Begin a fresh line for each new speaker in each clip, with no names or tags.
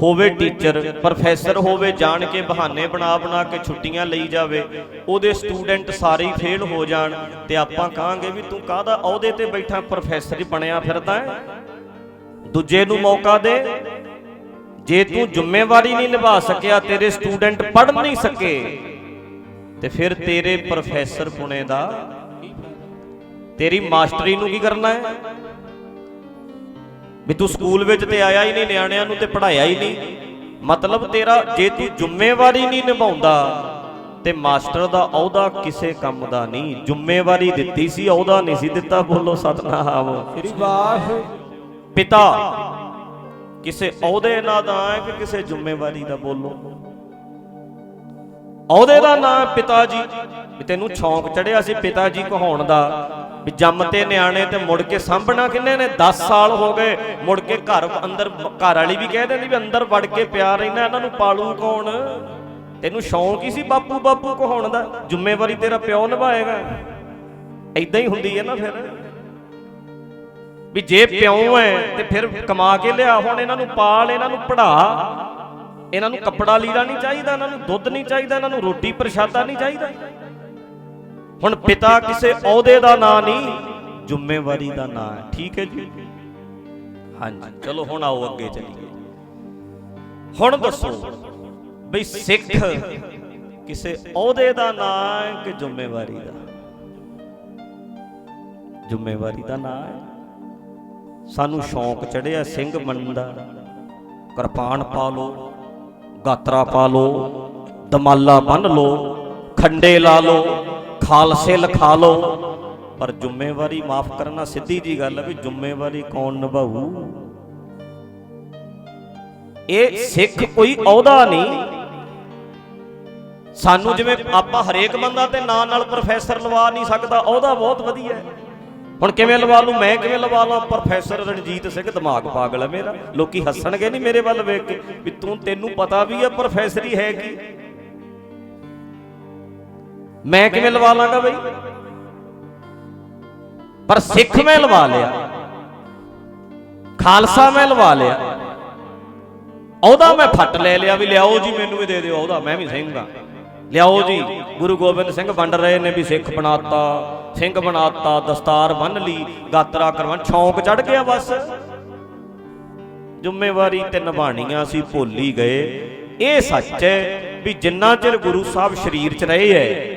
ਹੋਵੇ teacher, professor ਹੋਵੇ, ਜਾਣ ਕੇ ਬਹਾਨੇ ਬਣਾ ਬਣਾ ਕੇ ਛੁੱਟੀਆਂ ਲਈ ਜਾਵੇ, ਉਹਦੇ ਸਟੂਡੈਂਟ ਸਾਰੇ ਫੇਲ ਹੋ ਜਾਣ ਤੇ ਆਪਾਂ ਕਹਾਂਗੇ ਵੀ ਤੂੰ ਕਾਹਦਾ ਅਹੁਦੇ ਤੇ ਬੈਠਾ, ਪ੍ਰੋਫੈਸਰ ਹੀ ਬਣਿਆ ਫਿਰਦਾ ਦੂਜੇ ਨੂੰ ਮੌਕਾ ਦੇ। ਜੇ ਤੂੰ ਜ਼ਿੰਮੇਵਾਰੀ ਨਹੀਂ ਨਿਭਾ ਸਕਿਆ, ਤੇਰੇ ਸਟੂਡੈਂਟ ਪੜ੍ਹ ਨਹੀਂ ਸਕੇ, ਤੇ ਫਿਰ ਤੇਰੇ ਪ੍ਰੋਫੈਸਰ ਪੁਣੇ ਦਾ। ਤੇਰੀ ਮਾਸਟਰੀ ਨੂੰ ਕੀ ਕਰਨਾ ਹੈ? ਵੀ ਤੂੰ ਸਕੂਲ ਵਿੱਚ ਤੇ ਆਇਆ ਹੀ ਨਹੀਂ ਨਿਆਣਿਆਂ ਨੂੰ ਤੇ ਪੜਾਇਆ ਹੀ ਨਹੀਂ। ਮਤਲਬ ਤੇਰਾ ਜੇ ਤੂੰ ਜ਼ਿੰਮੇਵਾਰੀ ਨਹੀਂ ਨਿਭਾਉਂਦਾ ਤੇ ਮਾਸਟਰ ਦਾ ਅਹੁਦਾ ਕਿਸੇ ਕੰਮ ਦਾ ਨਹੀਂ। ਜ਼ਿੰਮੇਵਾਰੀ ਦਿੱਤੀ ਸੀ ਅਹੁਦਾ ਨਹੀਂ ਸੀ ਦਿੱਤਾ ਬੋਲੋ ਸਤਨਾਮ।
ਸ੍ਰੀ ਵਾਹਿਗੁਰੂ
ਪਿਤਾ ਕਿਸੇ ਅਹੁਦੇ ਦਾ ਨਾਂ ਹੈ ਕਿ ਕਿਸੇ ਜ਼ਿੰਮੇਵਾਰੀ ਦਾ ਬੋਲੋ? ਅਹੁਦੇ ਦਾ ਨਾਂ ਪਿਤਾ ਜੀ। ਤੈਨੂੰ ਸ਼ੌਂਕ ਚੜਿਆ ਸੀ ਪਿਤਾ ਜੀ ਕਹਾਉਣ ਦਾ। ਵੀ ਜੰਮ ਤੇ ਨਿਆਣੇ ਤੇ ਮੁੜ ਕੇ ਸਾਂਭਣਾ ਕਿੰਨੇ ਨੇ? 10 ਸਾਲ ਹੋ ਗਏ। ਮੁੜ ਕੇ ਘਰ ਅੰਦਰ, ਘਰ ਵਾਲੀ ਵੀ ਕਹਿ ਦਿੰਦੀ ਵੀ ਅੰਦਰ ਵੜ ਕੇ ਪਿਆ ਰਹਿਣਾ, ਇਹਨਾਂ ਨੂੰ ਪਾਲੂ ਕੌਣ? ਤੈਨੂੰ ਸ਼ੌਂਕ ਹੀ ਸੀ ਬਾਪੂ ਬਾਪੂ ਕਹਾਉਣ ਦਾ? ਜ਼ਿੰਮੇਵਾਰੀ ਤੇਰਾ ਪਿਓ ਨਿਭਾਏਗਾ। ਐਦਾਂ ਹੀ ਹੁੰਦੀ ਹੈ ਨਾ ਫਿਰ। ਵੀ ਜੇ ਪਿਓ ਹੈ, ਤੇ ਫਿਰ ਕਮਾ ਕੇ ਲਿਆ। ਹੁਣ ਇਹਨਾਂ ਨੂੰ ਪਾਲ, ਇਹਨਾਂ ਨੂੰ ਪੜਾ। ਇਹਨਾਂ ਨੂੰ ਕੱਪੜਾ ਲੀੜਾ ਨਹੀਂ ਚਾਹੀਦਾ, ਇਹਨਾਂ ਨੂੰ ਦੁੱਧ ਨਹੀਂ ਚਾਹੀਦਾ, ਇਹਨਾਂ ਨੂੰ ਰੋਟੀ ਪ੍ਰਸ਼ਾਦਾ ਨਹੀਂ ਚਾਹੀਦਾ। ਹੁਣ ਪਿਤਾ ਕਿਸੇ ਅਹੁਦੇ ਦਾ ਨਾਂ ਨਹੀਂ, ਜ਼ਿੰਮੇਵਾਰੀ ਦਾ ਨਾਂ ਹੈ। ਠੀਕ ਹੈ ਜੀ? ਹਾਂਜੀ, ਚਲੋ ਹੁਣ ਆਓ ਅੱਗੇ ਚੱਲੀਏ। ਹੁਣ ਦੱਸੋ ਬਈ ਸਿੱਖ ਕਿਸੇ ਅਹੁਦੇ ਦਾ ਨਾਂ ਹੈ ਕਿ ਜ਼ਿੰਮੇਵਾਰੀ ਦਾ? ਜ਼ਿੰਮੇਵਾਰੀ ਦਾ ਨਾਂ ਹੈ। ਸਾਨੂੰ ਸ਼ੌਂਕ ਚੜਿਆ ਸਿੰਘ ਬਣਨ ਦਾ। ਕਿਰਪਾਨ ਪਾ ਲੋ ਗਾਤਰਾ ਪਾ ਲੋ ਦਮਾਲਾ ਬੰਨ ਲੋ ਖੰਡੇ ਲਾ ਲੋ ਖਾਲਸੇ ਲਿਖਾ ਲੋ ਪਰ ਜ਼ਿੰਮੇਵਾਰੀ ਮਾਫ ਕਰਨਾ ਸਿੱਧੀ ਜੀ ਗੱਲ ਹੈ ਵੀ ਜ਼ਿੰਮੇਵਾਰੀ ਕੌਣ ਨਿਭਾਊ? ਇਹ ਸਿੱਖ ਕੋਈ ਅਹੁਦਾ ਨਹੀਂ। ਸਾਨੂੰ ਜਿਵੇਂ ਆਪਾਂ ਹਰੇਕ ਬੰਦਾ ਤੇ ਨਾਂ ਨਾਲ ਪ੍ਰੋਫੈਸਰ ਲਵਾ ਨਹੀਂ ਸਕਦਾ, ਅਹੁਦਾ ਬਹੁਤ ਵਧੀਆ ਹੈ। ਹੁਣ ਕਿਵੇਂ ਲਵਾ ਲੂ ਮੈਂ ਕਿਵੇਂ ਲਵਾ ਲਾਂ ਪ੍ਰੋਫੈਸਰ ਰਣਜੀਤ ਸਿੰਘ ਦਿਮਾਗ ਪਾਗਲ ਹੈ ਮੇਰਾ। ਲੋਕੀ ਹੱਸਣਗੇ ਨਹੀਂ ਮੇਰੇ ਵੱਲ ਵੇਖ ਕੇ ਵੀ ਤੂੰ ਤੈਨੂੰ ਪਤਾ ਵੀ ਹੈ ਪ੍ਰੋਫੈਸਰੀ ਹੈ ਕੀ। ਮੈਂ ਕਿਵੇਂ ਲਵਾ ਲਾਂਗਾ ਬਈ? ਪਰ ਸਿੱਖ ਮੈਂ ਲਵਾ ਲਿਆ। ਖਾਲਸਾ ਮੈਂ ਲਵਾ ਲਿਆ। ਉਹਦਾ ਮੈਂ ਫੱਟ ਲੈ ਲਿਆ ਵੀ ਲਿਆਓ ਜੀ, ਮੈਨੂੰ ਵੀ ਦੇ ਦਿਓ, ਉਹਦਾ ਮੈਂ ਵੀ ਸਿੰਘ ਆ ਲਿਆਓ ਜੀ, ਗੁਰੂ ਗੋਬਿੰਦ ਸਿੰਘ ਵੰਡ ਰਹੇ ਨੇ ਵੀ ਸਿੱਖ ਬਣਾਤਾ, ਸਿੰਘ ਬਣਾਤਾ, ਦਸਤਾਰ ਬੰਨ ਲਈ, ਗਾਤਰਾ ਕਰਵਾਂ ਸ਼ੌਂਕ ਚੜ ਗਿਆ ਬਸ। ਜ਼ਿੰਮੇਵਾਰੀ ਤੇ ਨਿਭਾਣੀਆਂ ਸੀ, ਭੁੱਲ ਹੀ ਗਏ। ਇਹ ਸੱਚ ਹੈ ਵੀ ਜਿੰਨਾ ਚਿਰ ਗੁਰੂ ਸਾਹਿਬ ਸਰੀਰ 'ਚ ਰਹੇ ਹੈ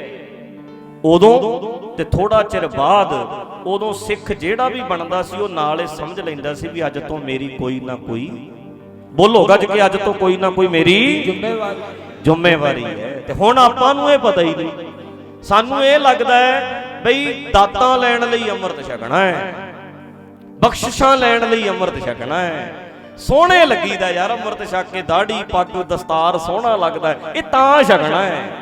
ਉਦੋਂ ਤੇ ਥੋੜਾ ਚਿਰ ਬਾਅਦ ਉਦੋਂ ਸਿੱਖ ਜਿਹੜਾ ਵੀ ਬਣਦਾ ਸੀ, ਉਹ ਨਾਲ ਇਹ ਸਮਝ ਲੈਂਦਾ ਸੀ ਵੀ ਅੱਜ ਤੋਂ ਮੇਰੀ ਕੋਈ ਨਾ ਕੋਈ ਬੋਲੋ ਗੱਜ ਕੇ ਅੱਜ ਤੋਂ ਕੋਈ ਨਾ ਕੋਈ ਮੇਰੀ
ਜ਼ਿੰਮੇਵਾਰੀ
ਜ਼ਿੰਮੇਵਾਰੀ ਹੈ। ਤੇ ਹੁਣ ਆਪਾਂ ਨੂੰ ਇਹ ਪਤਾ ਹੀ ਨਹੀਂ। ਸਾਨੂੰ ਇਹ ਲੱਗਦਾ ਹੈ ਬਈ ਦਾਤਾਂ ਲੈਣ ਲਈ ਅੰਮ੍ਰਿਤ ਛਕਣਾ ਹੈ, ਬਖਸ਼ਿਸ਼ਾਂ ਲੈਣ ਲਈ ਅੰਮ੍ਰਿਤ ਛਕਣਾ ਹੈ। ਸੋਹਣੇ ਲੱਗੀਦਾ ਯਾਰ ਅੰਮ੍ਰਿਤ ਛਕ ਕੇ, ਦਾੜੀ ਪੱਗ ਦਸਤਾਰ ਸੋਹਣਾ ਲੱਗਦਾ ਇਹ ਤਾਂ ਛਕਣਾ ਹੈ।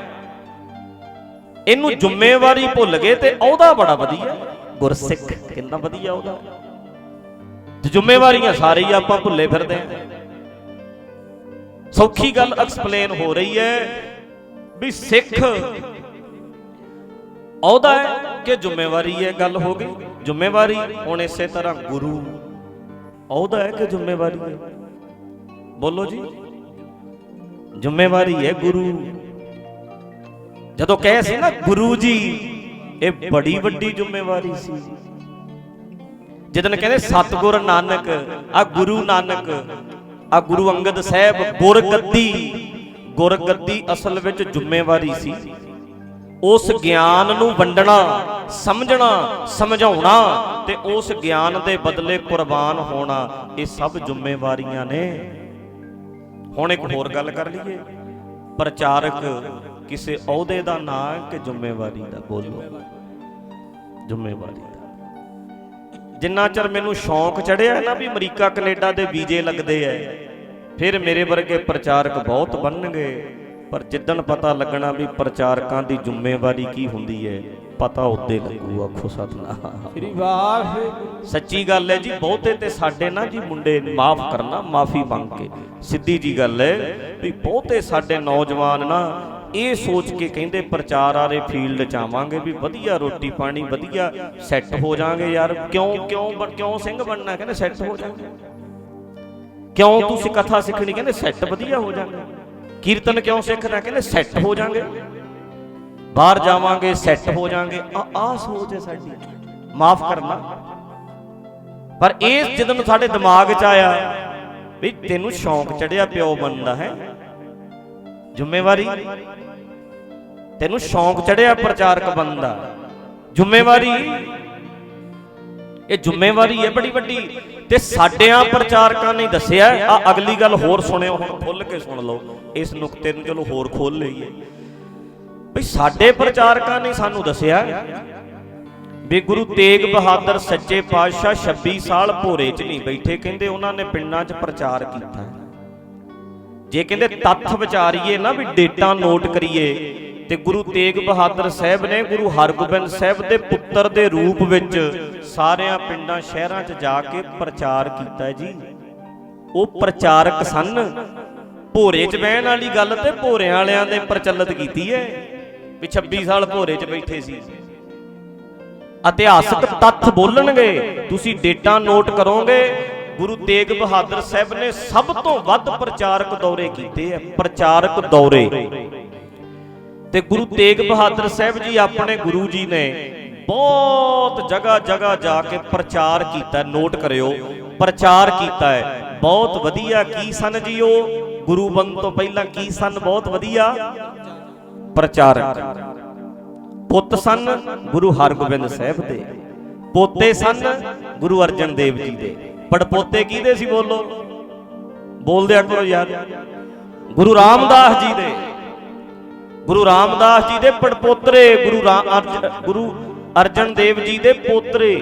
ਇਹਨੂੰ ਜ਼ਿੰਮੇਵਾਰੀ ਭੁੱਲ ਗਏ ਤੇ ਉਹਦਾ ਬੜਾ ਵਧੀਆ। ਗੁਰਸਿੱਖ ਕਿੰਨਾ ਵਧੀਆ ਉਹਦਾ। ਤੇ ਜ਼ਿੰਮੇਵਾਰੀਆਂ ਸਾਰੇ ਹੀ ਆਪਾਂ ਭੁੱਲੇ ਫਿਰਦੇ ਹਾਂ। ਸੌਖੀ ਗੱਲ ਐਕਸਪਲੇਨ ਹੋ ਰਹੀ ਹੈ ਵੀ ਸਿੱਖ ਅਹੁਦਾ ਹੈ ਕਿ ਜ਼ਿੰਮੇਵਾਰੀ ਹੈ ਗੱਲ ਹੋ ਗਈ? ਜ਼ਿੰਮੇਵਾਰੀ ਹੁਣ ਇਸੇ ਤਰ੍ਹਾਂ ਗੁਰੂ। ਅਹੁਦਾ ਹੈ ਕਿ ਜ਼ਿੰਮੇਵਾਰੀ ਹੈ? ਬੋਲੋ ਜੀ। ਜ਼ਿੰਮੇਵਾਰੀ ਹੈ ਗੁਰੂ। ਜਦੋਂ ਕਹੇ ਸੀ ਨਾ, ਗੁਰੂ ਜੀ, ਇਹ ਬੜੀ ਵੱਡੀ ਜ਼ਿੰਮੇਵਾਰੀ ਸੀ। ਜਦੋਂ ਕਹਿੰਦੇ, ਸਤਗੁਰ ਨਾਨਕ, ਆ ਗੁਰੂ ਨਾਨਕ, ਆ ਗੁਰੂ ਅੰਗਦ ਸਾਹਿਬ ਗੁਰਗੱਦੀ ਗੁਰਗੱਦੀ ਅਸਲ ਵਿੱਚ ਜ਼ਿੰਮੇਵਾਰੀ ਸੀ। ਉਸ ਗਿਆਨ ਨੂੰ ਵੰਡਣਾ, ਸਮਝਣਾ, ਸਮਝਾਉਣਾ ਤੇ ਉਸ ਗਿਆਨ ਦੇ ਬਦਲੇ ਕੁਰਬਾਨ ਹੋਣਾ, ਇਹ ਸਭ ਜ਼ਿੰਮੇਵਾਰੀਆਂ ਨੇ। ਹੁਣ ਇੱਕ ਹੋਰ ਗੱਲ ਕਰ ਲਈਏ। ਪ੍ਰਚਾਰਕ ਕਿਸੇ ਅਹੁਦੇ ਦਾ ਨਾਂ ਕਿ ਜ਼ਿੰਮੇਵਾਰੀ ਦਾ? ਬੋਲੋ। ਜ਼ਿੰਮੇਵਾਰੀ ਦਾ। ਜਿੰਨਾ ਚਿਰ ਮੈਨੂੰ ਸ਼ੌਂਕ ਚੜਿਆ ਨਾ ਵੀ ਅਮਰੀਕਾ ਕੈਨੇਡਾ ਦੇ ਵੀਜ਼ੇ ਲੱਗਦੇ ਐ ਫਿਰ ਮੇਰੇ ਵਰਗੇ ਪ੍ਰਚਾਰਕ ਬਹੁਤ ਬਣਨਗੇ। ਪਰ ਜਿੱਦਣ ਪਤਾ ਲੱਗਣਾ ਵੀ ਪ੍ਰਚਾਰਕਾਂ ਦੀ ਜ਼ਿੰਮੇਵਾਰੀ ਕੀ ਹੁੰਦੀ ਹੈ ਪਤਾ ਉੱਤੇ ਲੱਗੂ ਆਖੋ ਸਤਨਾਮ।
ਸ੍ਰੀ ਵਾਹਿਗੁਰੂ
ਸੱਚੀ ਗੱਲ ਹੈ ਜੀ ਬਹੁਤੇ ਤੇ ਸਾਡੇ ਨਾ ਜੀ ਮੁੰਡੇ ਮਾਫ ਕਰਨਾ ਮਾਫੀ ਮੰਗ ਕੇ। ਸਿੱਧੀ ਜੀ ਗੱਲ ਹੈ ਵੀ ਬਹੁਤੇ ਸਾਡੇ ਨੌਜਵਾਨ ਨਾ ਇਹ ਸੋਚ ਕੇ ਕਹਿੰਦੇ ਪ੍ਰਚਾਰ ਵਾਲੇ ਫੀਲਡ ਚ ਆਵਾਂਗੇ ਵੀ ਵਧੀਆ ਰੋਟੀ ਪਾਣੀ, ਵਧੀਆ ਸੈੱਟ ਹੋ ਜਾਾਂਗੇ ਯਾਰ। ਕਿਉਂ ਕਿਉਂ ਬ- ਕਿਉਂ ਸਿੰਘ ਬਣਨਾ? ਕਹਿੰਦੇ ਸੈੱਟ ਹੋ ਜਾਾਂਗੇ ਕਿਉਂ ਤੁਸੀਂ ਕਥਾ ਸਿੱਖਣੀ? ਕਹਿੰਦੇ ਸੈੱਟ ਵਧੀਆ ਹੋ ਜਾਣਗੇ ਕੀਰਤਨ ਕਿਉਂ ਸਿੱਖਣਾ? ਕਹਿੰਦੇ ਸੈੱਟ ਹੋ ਜਾਣਗੇ ਬਾਹਰ ਜਾਵਾਂਗੇ ਸੈੱਟ ਹੋ ਜਾਾਂਗੇ ਆ ਆ ਸੋਚ ਹੈ ਸਾਡੀ। ਮਾਫ ਕਰਨਾ। ਪਰ ਇਹ ਜਦੋਂ ਸਾਡੇ ਦਿਮਾਗ 'ਚ ਆਇਆ ਵੀ ਤੈਨੂੰ ਸ਼ੌਂਕ ਚੜਿਆ ਪਿਓ ਬਣਦਾ ਹੈ? ਜ਼ਿੰਮੇਵਾਰੀ? ਤੈਨੂੰ ਸ਼ੌਂਕ ਚੜਿਆ ਪ੍ਰਚਾਰਕ ਬਣਨ ਦਾ। ਜ਼ਿੰਮੇਵਾਰੀ? ਇਹ ਜ਼ਿੰਮੇਵਾਰੀ ਹੈ ਬੜੀ ਵੱਡੀ ਤੇ ਸਾਡਿਆਂ ਪ੍ਰਚਾਰਕਾਂ ਨੇ ਦੱਸਿਆ, ਆ ਅਗਲੀ ਗੱਲ ਹੋਰ ਸੁਣਿਓ, ਹੁਣ ਖੁੱਲ ਕੇ ਸੁਣ ਲਓ। ਇਸ ਨੁਕਤੇ ਨੂੰ ਚਲੋ ਹੋਰ ਖੋਲ ਲਈਏ। ਵੀ ਸਾਡੇ ਪ੍ਰਚਾਰਕਾਂ ਨੇ ਸਾਨੂੰ ਦੱਸਿਆ ਵੀ ਗੁਰੂ ਤੇਗ ਬਹਾਦਰ ਸੱਚੇ ਪਾਤਸ਼ਾਹ 26 ਸਾਲ ਭੋਰੇ 'ਚ ਨਹੀਂ ਬੈਠੇ, ਕਹਿੰਦੇ ਉਹਨਾਂ ਨੇ ਪਿੰਡਾਂ 'ਚ ਪ੍ਰਚਾਰ ਕੀਤਾ। ਜੇ ਕਹਿੰਦੇ ਤੱਥ ਵਿਚਾਰੀਏ ਨਾ ਵੀ ਡੇਟਾ ਨੋਟ ਕਰੀਏ, ਤੇ ਗੁਰੂ ਤੇਗ ਬਹਾਦਰ ਸਾਹਿਬ ਨੇ ਗੁਰੂ ਹਰਗੋਬਿੰਦ ਸਾਹਿਬ ਦੇ ਪੁੱਤਰ ਦੇ ਰੂਪ ਵਿੱਚ ਸਾਰਿਆਂ ਪਿੰਡਾਂ ਸ਼ਹਿਰਾਂ 'ਚ ਜਾ ਕੇ ਪ੍ਰਚਾਰ ਕੀਤਾ ਜੀ। ਉਹ ਪ੍ਰਚਾਰਕ ਸਨ। ਭੋਰੇ 'ਚ ਬਹਿਣ ਵਾਲੀ ਗੱਲ ਤੇ ਭੋਰਿਆਂ ਵਾਲਿਆਂ ਨੇ ਪ੍ਰਚਲਿਤ ਕੀਤੀ ਹੈ ਵੀ 26 ਸਾਲ ਭੋਰੇ 'ਚ ਬੈਠੇ ਸੀ। ਇਤਿਹਾਸਕ ਤੱਥ ਬੋਲਣਗੇ, ਤੁਸੀਂ ਡੇਟਾ ਨੋਟ ਕਰੋਗੇ ਗੁਰੂ ਤੇਗ ਬਹਾਦਰ ਸਾਹਿਬ ਨੇ ਸਭ ਤੋਂ ਵੱਧ ਪ੍ਰਚਾਰਕ ਦੌਰੇ ਕੀਤੇ ਆ, ਪ੍ਰਚਾਰਕ ਦੌਰੇ। ਤੇ ਗੁਰੂ ਤੇਗ ਬਹਾਦਰ ਸਾਹਿਬ ਜੀ ਆਪਣੇ ਗੁਰੂ ਜੀ ਨੇ ਬਹੁਤ ਜਗ੍ਹਾ ਜਗ੍ਹਾ ਜਾ ਕੇ ਪ੍ਰਚਾਰ ਕੀਤਾ, ਨੋਟ ਕਰਿਓ, ਪ੍ਰਚਾਰ ਕੀਤਾ ਹੈ। ਬਹੁਤ ਵਧੀਆ ਕੀ ਸਨ ਜੀ ਉਹ? ਗੁਰੂ ਬਣ ਤੋਂ ਪਹਿਲਾਂ ਕੀ ਸਨ? ਬਹੁਤ ਵਧੀਆ। ਪ੍ਰਚਾਰਕ। ਪੁੱਤ ਸਨ ਗੁਰੂ ਹਰਗੋਬਿੰਦ ਸਾਹਿਬ ਦੇ। ਪੋਤੇ ਸਨ ਗੁਰੂ ਅਰਜਨ ਦੇਵ ਜੀ ਦੇ। ਪੜਪੋਤੇ ਕਿਹਦੇ ਸੀ ਬੋਲੋ? ਬੋਲਦੇ ਕਰੋ ਯਾਰ। ਗੁਰੂ ਰਾਮਦਾਸ ਜੀ ਦੇ। ਗੁਰੂ ਰਾਮਦਾਸ ਜੀ ਦੇ ਪੜਪੋਤਰੇ ਗੁਰੂ ਰਾਮ ਅਰਜ- ਗੁਰੂ ਅਰਜਨ ਦੇਵ ਜੀ ਦੇ ਪੋਤਰੇ,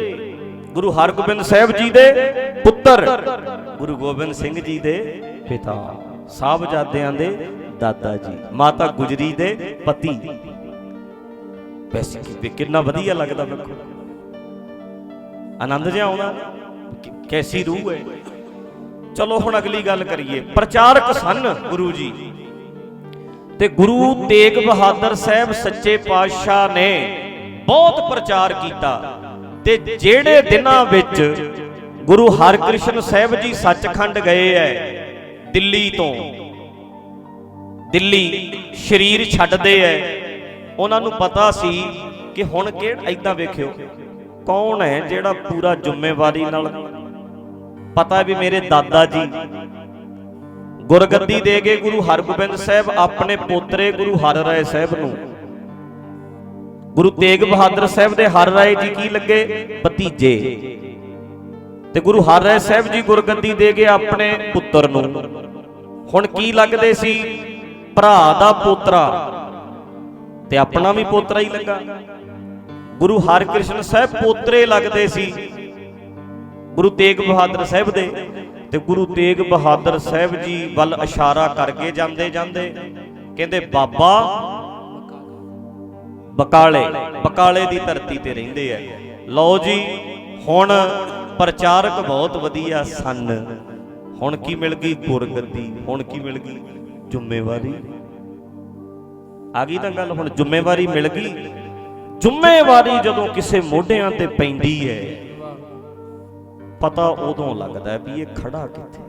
ਗੁਰੂ ਹਰਗੋਬਿੰਦ ਸਾਹਿਬ ਜੀ ਦੇ ਪੁੱਤਰ, ਗੁਰੂ ਗੋਬਿੰਦ ਸਿੰਘ ਜੀ ਦੇ ਪਿਤਾ, ਸਾਹਿਬਜ਼ਾਦਿਆਂ ਦੇ ਦਾਦਾ ਜੀ, ਮਾਤਾ ਗੁਜਰੀ ਦੇ ਪਤੀ। ਵੈਸੇ ਕਿੰਨਾ ਵਧੀਆ ਲੱਗਦਾ ਵੇਖੋ। ਆਨੰਦ ਜਿਹਾ ਆਉਂਦਾ। ਕੈਸੀ ਰੂਹ ਹੈ? ਚਲੋ ਹੁਣ ਅਗਲੀ ਗੱਲ ਕਰੀਏ। ਪ੍ਰਚਾਰਕ ਸਨ ਗੁਰੂ ਜੀ। ਤੇ ਗੁਰੂ ਤੇਗ ਬਹਾਦਰ ਸਾਹਿਬ ਸੱਚੇ ਪਾਤਸ਼ਾਹ ਨੇ ਬਹੁਤ ਪ੍ਰਚਾਰ ਕੀਤਾ। ਤੇ ਜਿਹੜੇ ਦਿਨਾਂ ਵਿੱਚ ਗੁਰੂ ਹਰਕ੍ਰਿਸ਼ਨ ਸਾਹਿਬ ਜੀ ਸੱਚਖੰਡ ਗਏ ਐ ਦਿੱਲੀ ਤੋਂ ਦਿੱਲੀ ਸ਼ਰੀਰ ਛੱਡਦੇ ਐ ਉਹਨਾਂ ਨੂੰ ਪਤਾ ਸੀ ਕਿ ਹੁਣ ਕਿਹੜਾ ਐਦਾਂ ਵੇਖਿਓ ਕੌਣ ਹੈ ਜਿਹੜਾ ਪੂਰਾ ਜ਼ਿੰਮੇਵਾਰੀ ਨਾਲ ਪਤਾ ਵੀ ਮੇਰੇ ਦਾਦਾ ਜੀ ਗੁਰਗੱਦੀ ਦੇ ਗਏ ਗੁਰੂ ਹਰਗੋਬਿੰਦ ਸਾਹਿਬ ਆਪਣੇ ਪੋਤਰੇ ਗੁਰੂ ਹਰ ਰਾਏ ਸਾਹਿਬ ਨੂੰ। ਗੁਰੂ ਤੇਗ ਬਹਾਦਰ ਸਾਹਿਬ ਦੇ ਹਰ ਰਾਏ ਜੀ ਕੀ ਲੱਗੇ? ਭਤੀਜੇ। ਤੇ ਗੁਰੂ ਹਰ ਰਾਏ ਸਾਹਿਬ ਜੀ ਗੁਰਗੱਦੀ ਦੇ ਗਏ ਆਪਣੇ ਪੁੱਤਰ ਨੂੰ। ਹੁਣ ਕੀ ਲੱਗਦੇ ਸੀ? ਭਰਾ ਦਾ ਪੋਤਰਾ। ਤੇ ਆਪਣਾ ਵੀ ਪੋਤਰਾ ਹੀ ਲੱਗਾ। ਗੁਰੂ ਹਰਕ੍ਰਿਸ਼ਨ ਸਾਹਿਬ ਪੋਤਰੇ ਲੱਗਦੇ ਸੀ। ਗੁਰੂ ਤੇਗ ਬਹਾਦਰ ਸਾਹਿਬ ਦੇ ਤੇ ਗੁਰੂ ਤੇਗ ਬਹਾਦਰ ਸਾਹਿਬ ਜੀ ਵੱਲ ਇਸ਼ਾਰਾ ਕਰਕੇ ਜਾਂਦੇ ਜਾਂਦੇ ਕਹਿੰਦੇ, ਬਾਬਾ ਬਕਾਲੇ ਬਕਾਲੇ ਦੀ ਧਰਤੀ ਤੇ ਰਹਿੰਦੇ ਆ। ਲਓ ਜੀ, ਹੁਣ ਪ੍ਰਚਾਰਕ ਬਹੁਤ ਵਧੀਆ ਸਨ। ਹੁਣ ਕੀ ਮਿਲ ਗਈ ਗੁਰਗੱਦੀ? ਹੁਣ ਕੀ ਮਿਲ ਗਈ ਜ਼ਿੰਮੇਵਾਰੀ? ਆ ਗਈ ਤਾਂ ਗੱਲ, ਹੁਣ ਜ਼ਿੰਮੇਵਾਰੀ ਮਿਲ ਗਈ। ਜ਼ਿੰਮੇਵਾਰੀ ਜਦੋਂ ਕਿਸੇ ਮੋਢਿਆਂ ਤੇ ਪੈਂਦੀ ਹੈ ਪਤਾ ਉਦੋਂ ਲੱਗਦਾ ਵੀ ਇਹ ਖੜਾ ਕਿੱਥੇ